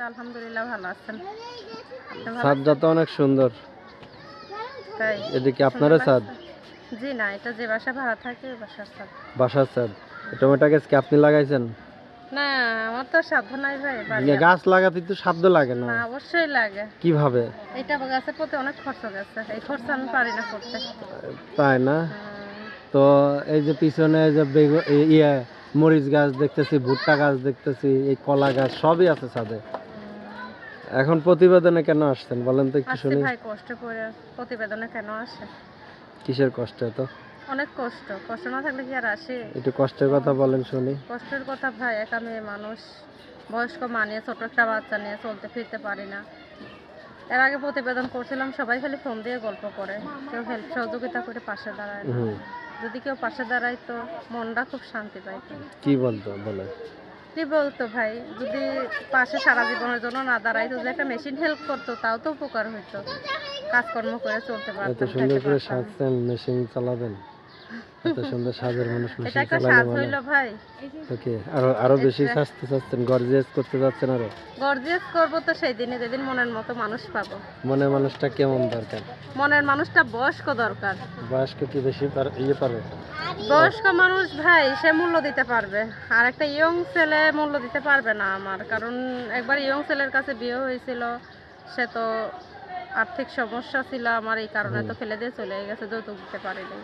তো আলহামদুলিল্লাহ ভালো আছেন। ছাদটা তো অনেক সুন্দর। তাই? এদিকে আপনারও ছাদ জি না এটা যে বাসা ভাড়া থাকে ওই বাসার ছাদ বাসার ছাদ এই টমেটো গাছ কি আপনি লাগাইছেন? না আমার তো সাধ্য নাই ভাই বাড়ি যে গাছ লাগাতে তো সাধ্য লাগে না। না অবশ্যই লাগে। কীভাবে? এটা গাছের প্রতি অনেক খরচ গেছে। এই খরচ আমি পারি না করতে। তাই না? তো এই যে পিছনে যে বেগুন ইয়ে মরিচ গাছ দেখতেছি ভুট্টা গাছ দেখতেছি এই কলা গাছ সবই আছে ছাদে এখন প্রতিবেদনে কেন আসছেন? বলেন তো একটু শুনি। ভাই কষ্ট করে প্রতিবেদনে কেন আসে? কিসের কষ্ট এত? অনেক কষ্ট। কষ্ট না থাকলে কি আর আসে? একটু কষ্টের কথা বলেন শুনি। কষ্টের কথা ভাই একা মেয়ে মানুষ। বয়স্ক মানিয়ে ছোট একটা বাচ্চা নিয়ে চলতে ফিরতে পারি না। এর আগে প্রতিবেদন করছিলাম সবাই খালি ফোন দিয়ে গল্প করে। কেউ হেল্প সহযোগিতা করে পাশে দাঁড়ায় যদি কেউ পাশে দাঁড়ায় তো মনটা খুব শান্তি পায় কি বলতো? বলে কি বলতো ভাই যদি পাশে সারা জীবনের জন্য না দাঁড়াইতো যে একটা মেশিন হেল্প করতো তাও তো উপকার হইতো। কাজকর্ম করে চলতে পারতো সুন্দর করে সাজছেন মেশিন চালাবেন। এত সুন্দর সাজের মানুষ মেশিন মানে। হইল ভাই। ওকে আরও আরও বেশি সাজতে চাচ্ছেন গর্জিয়াস করতে যাচ্ছেন আরও? গর্জিয়াস করব তো সেই দিনে যেদিন মনের মতো মানুষ পাবো। মনে মানুষটা কেমন দরকার? মনের মানুষটা বয়স্ক দরকার। বয়স্ক কি বেশি ইয়ে বয়স্ক মানুষ ভাই সে মূল্য দিতে পারবে। আর একটা ইয়ং ছেলে মূল্য দিতে পারবে না আমার। কারণ একবার ইয়ং ছেলের কাছে বিয়ে হয়েছিল সে তো আর্থিক সমস্যা ছিল আমার এই কারণে তো ফেলে দিয়ে চলে গেছে যৌতুক দিতে পারিনি।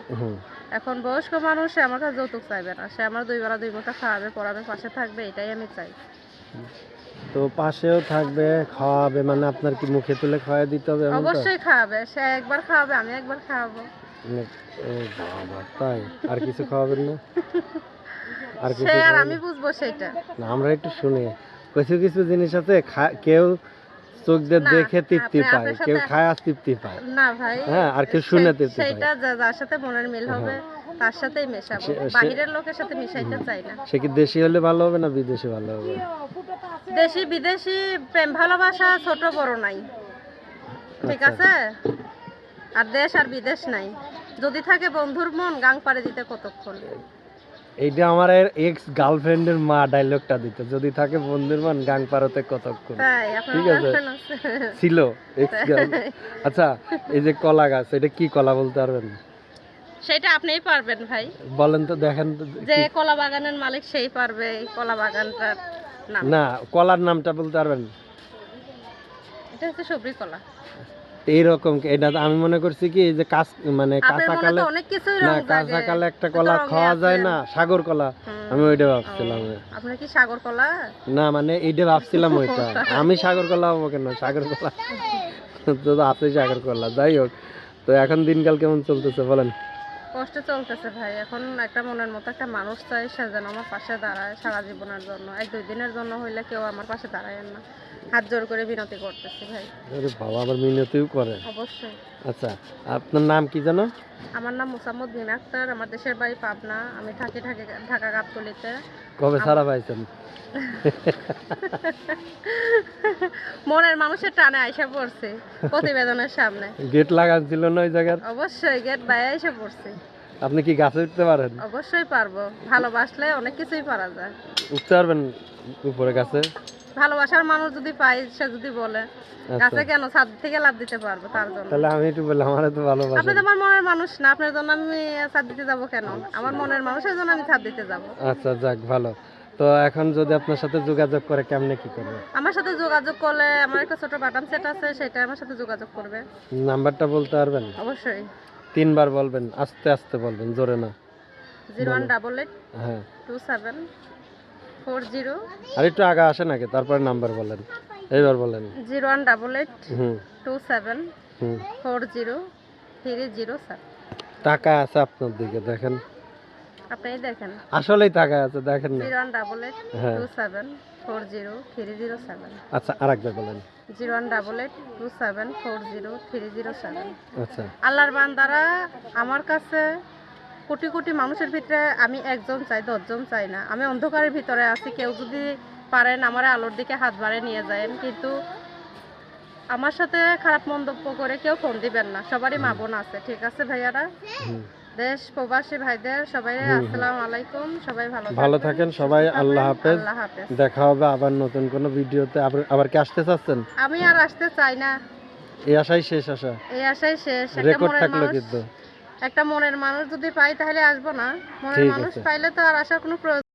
এখন বয়স্ক মানুষ সে আমার কাছে যৌতুক চাইবে না। সে আমার দুই বেলা দুই মুখা খাওয়াবে পড়াবে পাশে থাকবে এটাই আমি চাই। তো পাশেও থাকবে খাওয়াবে মানে আপনার কি মুখে তুলে খাওয়াই দিতে হবে অবশ্যই খাওয়াবে সে একবার খাওয়াবে আমি একবার খাওয়াবো। ও বাবা তাই? আর কিছু খাওয়াবেন না? আর কিছু সে আর খাওয়াবেন আমি বুঝব সেটা। আমরা একটু শুনি। কিছু কিছু জিনিস আছে কেউ চোখ দিয়ে দেখে তৃপ্তি পায় কেউ খায় তৃপ্তি পায়। না ভাই হ্যাঁ আর কেউ শুনে তৃপ্তি পায়। যা- যার সাথে মনের মিল হবে তার সাথেই মেশাবো। বাহিরের লোকের সাথে মিশাইতে চাই না। সে কি দেশি হলে ভালো হবে না বিদেশি ভালো হবে? দেশি বিদেশি প্রেম ভালোবাসা ছোট বড় নাই। ঠিক আচ্ছা। আছে? আর দেশ আর বিদেশ নাই। যদি থাকে বন্ধুর মন গাং পাড়ে দিতে কতক্ষণ? এইটা আমার এক্স গার্লফ্রেন্ডের মা ডায়লগটা দিত। যদি থাকে বন্ধুর মান গাং পারতে কতক্ষণ ঠিক আছে। ছিল এক্স গার্ল আচ্ছা এই যে কলা গাছ এটা কি কলা বলতে পারবেন? সেটা আপনিই পারবেন ভাই। বলেন তো দেখেন যে কলা বাগানের মালিক সেই পারবে এই কলা বাগানটার নাম। না কলার নামটা বলতে পারবেন? এটা হচ্ছে সবরি কলা। এইরকম এটা আমি মনে করছি কি যে কাঁচ মানে আপনার কাঁচা কালে তো অনেক কিছুই না রং কাঁচা কালে একটা কলা খাওয়া যায় না সাগর কলা। আমি ওইটা ভাবছিলাম। আপনার কি সাগর কলা? না মানে এইটা ভাবছিলাম ওইটা। আমি সাগর কলা হব কেন? সাগর কলা। তো আছে সাগর কলা যাই হোক। তো এখন দিনকাল কেমন চলতেছে বলেন? কষ্ট চলতেছে ভাই। এখন একটা মনের মতো একটা মানুষ চাই সে যেন আমার পাশে দাঁড়ায় সারা জীবনের জন্য। এক দুই দিনের জন্য হইলে কেউ আমার পাশে দাঁড়ায় না। হাত জোর করে বিনতি করতেছি ভাই। আরে বাবা আবার মিনতিও করে। অবশ্যই। আচ্ছা আপনার নাম কি জানো আমার নাম মুসাম্মদ বিন আক্তার আমার দেশের বাড়ি পাবনা। আমি থাকি ঢাকা ঢাকা গাবতলিতে। কবে সারা পাইছেন? মনের মানুষের টানে আইসা পড়ছে প্রতিবেদনের সামনে। গেট লাগান ছিল না ওই জায়গার? অবশ্যই গেট বাইরে এসে পড়ছে। আপনি কি গাছে উঠতে পারেন? অবশ্যই পারব। ভালোবাসলে অনেক কিছুই পারা যায়। উঠতে পারবেন উপরে গাছে? ভালোবাসার মানুষ যদি পাই সে যদি বলে আচ্ছা। গাছে কেন? ছাদ থেকে লাভ দিতে পারব তার জন্য। তাহলে আমি একটু বললাম আমার তো ভালোবাসা। আপনি তো আমার মনের মানুষ না আপনার জন্য আমি ছাদ দিতে যাব কেন? আমার মনের মানুষের জন্য আমি ছাদ দিতে যাব। আচ্ছা যাক ভালো। তো এখন যদি আপনার সাথে যোগাযোগ করে কেমনে কি করবে? আমার সাথে যোগাযোগ করলে আমার একটা ছোট বাটাম সেট আছে সেটা আমার সাথে যোগাযোগ করবে। নাম্বারটা বলতে পারবেন? অবশ্যই। তিনবার বলবেন আস্তে আস্তে বলবেন জোরে না। জিরো ওয়ান ডাবল এইট হ্যাঁ। Two seven four zero. আর একটু আগে আসে নাকি? তারপরে নাম্বার বলেন। এইবার বলেন। Zero one double eight two seven four zero three zero seven. টাকা আছে আপনার দিকে দেখেন। আপনি দেখেন। আসলেই টাকা আছে দেখেন না। জিরো ওয়ান ডাবল এইট হ্যাঁ। Two seven four zero three zero seven. আচ্ছা আরেকবার বলেন। Zero one double eight two seven four zero three zero seven. আচ্ছা। আল্লাহর বান্দারা আমার কাছে কোটি কোটি মানুষের ভিতরে আমি একজন চাই দশজন চাই না। আমি অন্ধকারের ভিতরে আছি কেউ যদি পারেন আমার আলোর দিকে হাত বাড়ে নিয়ে যায় কিন্তু আমার সাথে খারাপ মন্তব্য করে কেউ ফোন দিবেন না। সবারই মা বোন আছে ঠিক আছে ভাইয়ারা? দেশ প্রবাসী ভাইদের সবাই আসসালাম আলাইকুম সবাই ভালো ভালো থাকেন সবাই আল্লাহ হাফেজ। দেখা হবে আবার নতুন কোন ভিডিওতে। আবার আবার কি আসতে চাচ্ছেন? আমি আর আসতে চাই না। এই আশাই শেষ আশা। এই আশাই শেষ রেকর্ড থাকল কিন্তু। একটা মনের মানুষ যদি পাই তাহলে আসব না। মনের মানুষ পাইলে তো আর আসার কোনো প্রয়োজন